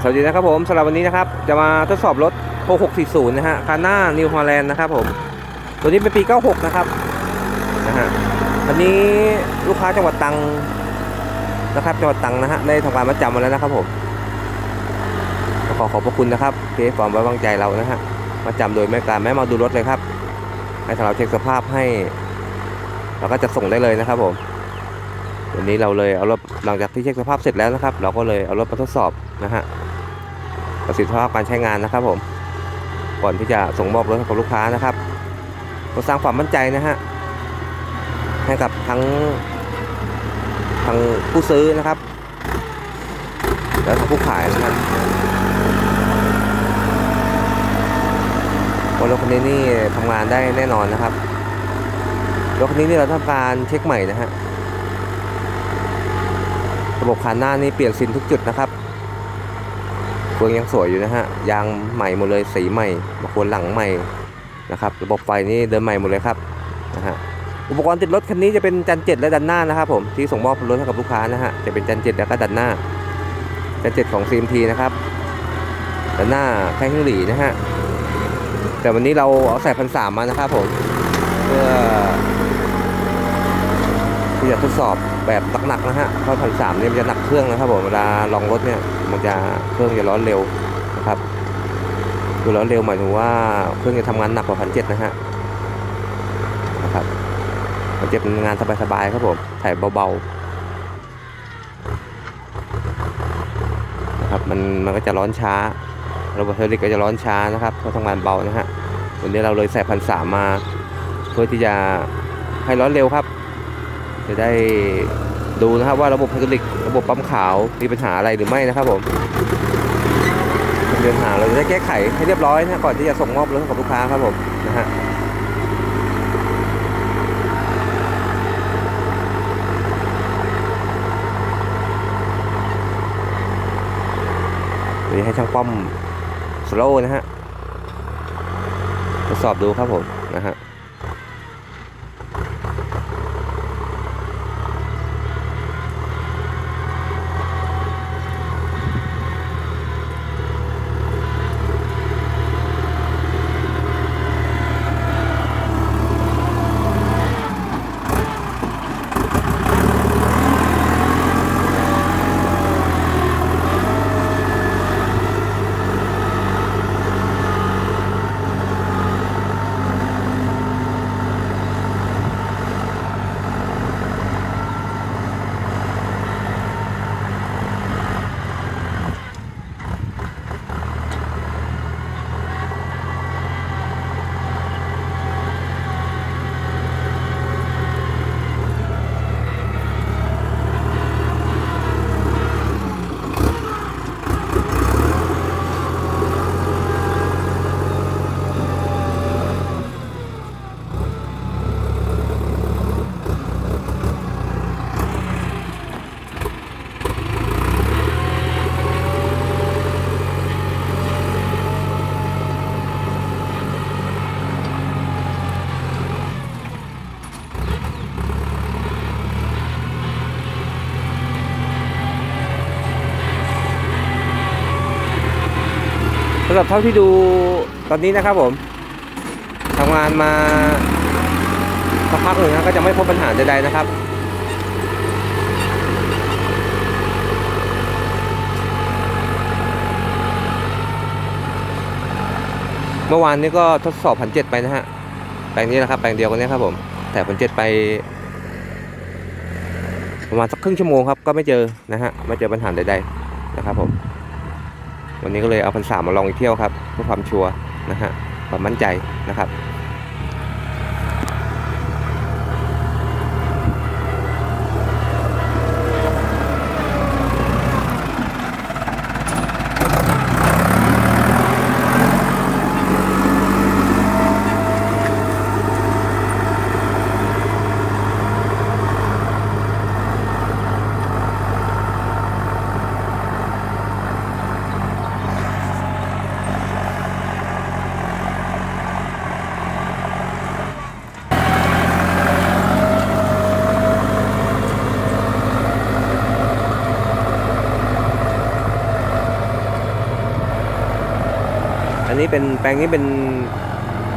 สวัสดีนะครับผมสำหรับวันนี้นะครับจะมาทดสอบรถ 6640 นะฮะคันหน้า New Holland นะครับผมตัวนี้เป็นปี 96 นะครับนะฮะวันนี้ลูกค้าจังหวัดตังนะครับจังหวัดตังนะฮะได้ทำการมาจำมาแล้วนะครับผมขอขอบพระคุณนะครับที่ให้ความไว้วางใจเรานะฮะมาจำโดยไม่การแม้มาดูรถเลยครับให้ทางเราเช็คสภาพให้เราก็จะส่งได้เลยนะครับผม วันนี้เราเลยเอารถหลังจากที่เช็คสภาพเสร็จแล้วนะครับ เราก็เลยเอารถมาทดสอบนะฮะประสิทธิภาพการใช้งานนะครับ ผม ก่อนที่จะส่งมอบรถให้กับลูกค้านะครับก็สร้างความมั่นใจนะฮะให้กับทั้งทางผู้ซื้อนะครับ แล้วทางผู้ขายนะครับว่ารถคันนี้นี่ทำงานได้แน่นอนนะครับรถคันนี้นี่เราทำการเช็คใหม่นะฮะ ระบบคันหน้านี่เปลี่ยนซินทุกจุดนะครับเฟืองยังสวยอยู่นะฮะ ยางใหม่หมดเลย สีใหม่บางคนหลังใหม่นะครับ ระบบไฟนี่เดินใหม่หมดเลยครับนะฮะ อุปกรณ์ติดรถคันนี้จะเป็นจันเจ็ดและดันหน้านะครับผม ที่ส่งมอบรถให้กับลูกค้านะฮะ จะเป็นจันเจ็ดแล้วก็ดันหน้า จันเจ็ดของ CMT นะครับ ดันหน้าแค่ฮิ้งหลีนะฮะ แต่วันนี้เราเอาใส่พันสามมานะครับผม เพื่อ ที่จะทดสอบแบบหนักๆนะฮะเพราะพันสามเนี่ยมันจะหนักเครื่องนะครับผมเวลาลองรถเนี่ยมันจะเครื่องจะร้อนเร็วนะครับคือร้อนเร็วหมายถึงว่าเครื่องจะทำงานหนักกว่าพันเจ็ดนะฮะนะครับพันจ็ดเป็นงานสบายๆครับผมถ่ายเบาๆนะครับมันมันก็จะร้อนช้าระบบเทอร์ลิกก็จะร้อนช้านะครับเพราะทำงานเบานะฮะวันนี้เราเลยใส่พันสามมา เพื่อที่จะให้ร้อนเร็วครับ จะได้ดูนะครับว่าระบบไฮดรอลิกระบบปั๊มขาวมีปัญหาอะไรหรือไม่นะครับผมมีปัญหาเราจะได้แก้ไขให้เรียบร้อยนะก่อนที่จะส่งมอบรถให้กับลูกค้าครับผมนะฮะเดี๋ยวให้ช่างป้อมสโลนะฮะทดสอบดูครับผมนะฮะ เท่าที่ดูตอนนี้นะครับผมทำงานมาสักพักหนึ่งนะก็จะไม่พบปัญหาใดๆนะครับเมื่อวานนี้ก็ทดสอบพันเจ็ดไปนะฮะ แปลงนี้นะครับ แปลงเดียวกันนี้ครับผม แต่พันเจ็ดไปประมาณสักครึ่งชั่วโมงครับ ก็ไม่เจอนะฮะ ไม่เจอปัญหาใดๆนะครับผม วันนี้ก็เลยเอาพันสามมาลองอีกเที่ยวครับเพื่อความชัวร์นะฮะความมั่นใจนะครับ นี้เป็นแปลงนี้เป็น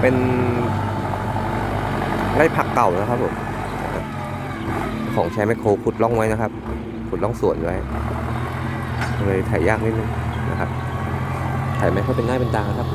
เป็นไร่ผักเก่านะครับผมของใช้แมคโครขุดร่องไว้นะครับขุดร่องสวนไว้เลยถ่ายยากนิดนึงนะครับถ่ายไม่ค่อยเป็นง่ายเป็นตาครับ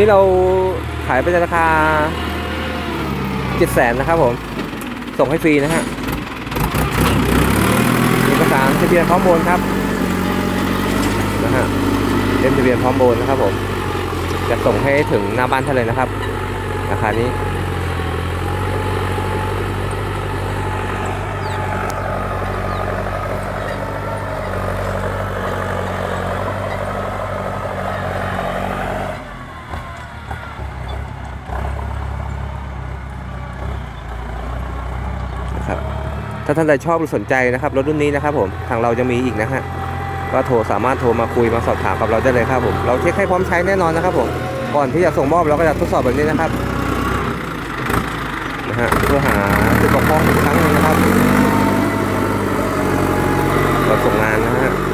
นี้เราขายไปในราคาเจ็ดแสนนะครับผม ส่งให้ฟรีนะฮะเอกสารทะเบียนพร้อมโอนครับนะฮะเล่มทะเบียนพร้อมโอนนะครับผมจะส่งให้ถึงหน้าบ้านท่านเลยนะครับราคานี้ ถ้าท่านใดชอบหรือสนใจนะครับรถรุ่นนี้นะครับผมทางเราจะมีอีกนะฮะก็โทรสามารถโทรมาคุยมาสอบถามกับเราได้เลยครับผมเราเช็คให้พร้อมใช้แน่นอนนะครับผมก่อนที่จะส่งมอบเราก็จะทดสอบแบบนี้นะครับนะฮะเพื่อหาจุดบกพร่องอีกครั้งนึงนะครับเราส่งงานนะฮะ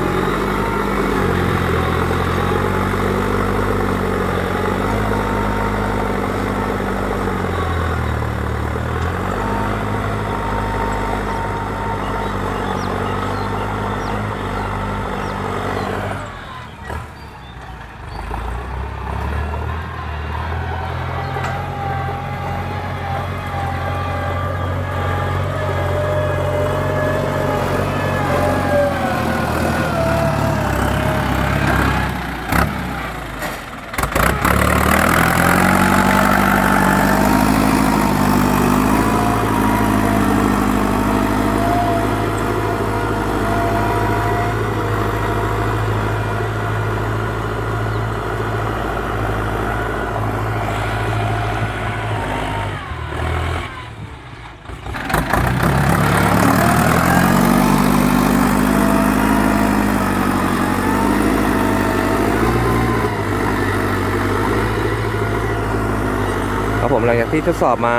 ที่ทดสอบมา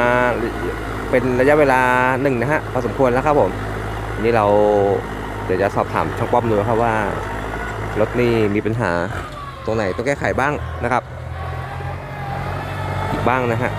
เป็นระยะเวลาหนึ่งนะฮะพอสมควรแล้วครับผมนี่เราเดี๋ยวจะสอบถามช่างป้อมดูครับว่ารถนี่มีปัญหาตรงไหนต้องแก้ไขบ้างนะครับ อีกบ้างนะฮะ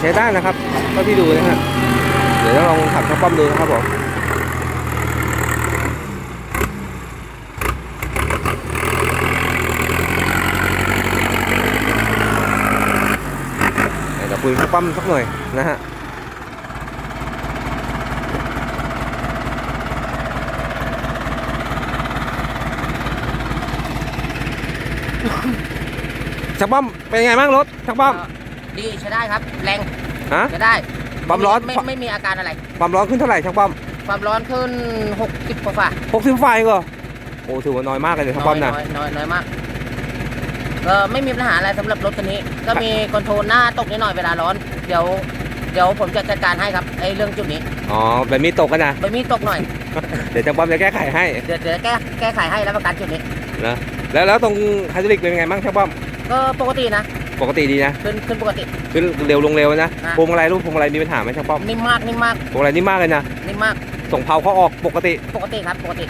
ใช้ได้นะครับเท่าที่ดูนะฮะเดี๋ยวลองขับช่างป้อมดูนะครับผมเดี๋ยวคุยช่างป้อมสักหน่อยนะฮะช่างป้อมเป็นไงบ้างรถช่างป้อม ดีใช้ได้ครับ แรงฮะ ใช้ได้ความร้อนไม่ไม่มีอาการอะไร ความร้อนขึ้นเท่าไหร่ช่างป้อมความร้อนขึ้น 60กว่าฝ่าหกสิบไฟก็โอ้ถือว่าน้อยมากเลยเนี่ยช่างป้อมนะ น้อยน้อยน้อยมากก็ไม่มีปัญหาอะไรสำหรับรถคันนี้ ก็มีคอนโทรลหน้าตกนิดหน่อยเวลาร้อน เดี๋ยว เดี๋ยวผมจะจัดการให้ครับไอ้เรื่องจุดนี้อ๋อแบบมีตกกันนะ ใบมีดตกหน่อย เดี๋ยวช่างป้อมจะแก้ไขให้เดี๋ยวเดี๋ยวแก้แก้ไขให้แล้วประกันจุดนี้นะแล้วแล้วตรงไฮดรอลิกเป็นไงบ้างช่างป้อมก็ปกตินะ ปกติดีนะขึ้นขึ้นปกติ ขึ้นเร็วลงเร็วนะอะ พวงมาลัยรูปพวงมาลัยมีปัญหาไหมช่างป้อมนิ่มมากนิ่มมากพวงมาลัยนี่มากเลยนะนิ่มมากส่งเผาเขาออกปกติปกติครับปกติ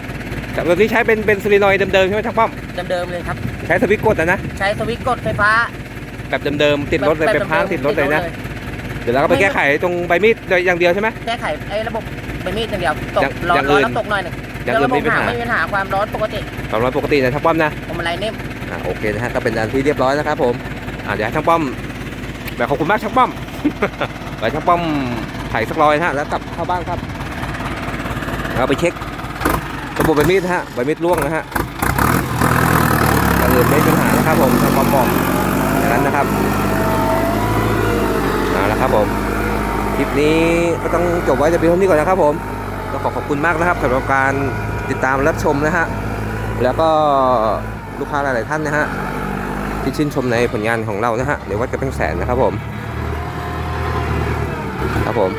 แต่แบบนี้ใช้เป็นเป็นซูรินอยด์เดิมๆใช่ไหมช่างป้อมเดิมๆเลยครับ ใช้สวิตช์กดนะนะใช้สวิตช์กดไฟฟ้าแบบเดิมๆติดรถเลยแบบเป็นพางดิมๆติดรถเลยนะติดเดี๋ยวเราก็ไปแก้ไขตรงใบมีดอย่างเดียวใช่ไหม แก้ไขไอ้ระบบใบมีดอย่างเดียวตกอย่างร้ออนย่างร้อนอื่น แล้วตกหน่อยหนึงอย่างแล้วอื่ระนบบไม่มีปัญหาหางไม่มีปัญหาความร้อนปกติความร้อนปกตินะช่างป้อมนะ ผมอะไรนิ่ม อ่าโอเคนะฮะก็เป็นอันที่เรียบร้อยนะครับผมอ่า เดี๋ยวให้ช่างป้อมแบบขอบคุณมากช่างป้อมไปช่างป้อมไถสักรอยนะฮะแล้วกลับเข้าบ้านครับเราไปเช็คระบบใบมีดฮะใบมีดร่วงนะฮะอย่างอื่นไม่มีปัญหานะครับผมช่างป้อมบอกอย่างนั้นนะครับเอาละครับผมคลิปนี้ก็ต้องจบไว้จะเป็นเท่านี้ก่อนนะครับผมก็ขอขอบคุณมากนะครับสำหรับการติดตามรับชมนะฮะแล้วก็ลูกค้าหลาย ๆ ท่านนะฮะ ที่ชื่นชมในผลงานของเรานะฮะในวัดกระเป็นแสนนะครับผมครับผม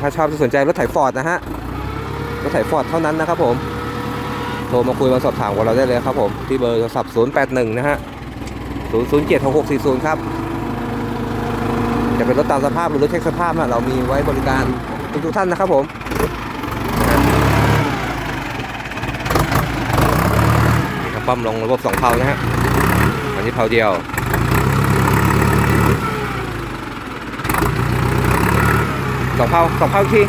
ถ้าชอบสนใจรถไถฟอร์ดนะฮะรถไถฟอร์ดเท่านั้นนะครับผมโทรมาคุยมาสอบถามกับเราได้เลยครับผมที่เบอร์โทรศัพท์ 081 นะฮะ 0076640 ครับ จะเป็นรถตามสภาพหรือรถเช็คสภาพนะเรามีไว้บริการทุกท่านนะครับผมนะฮะนี่ครับป้มลงระบบสองเพานะฮะ อันนี้เพาเดียวสองเผาสองเผาอีกที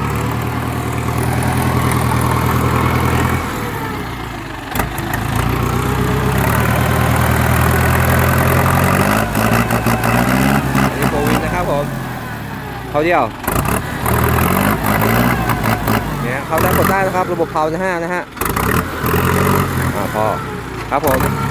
อันนี้โฟวินนะครับผมเผาเดียวเนี่ยเขาได้กดได้นะครับ ระบบเผานะฮะนะฮะอ่าพอครับผม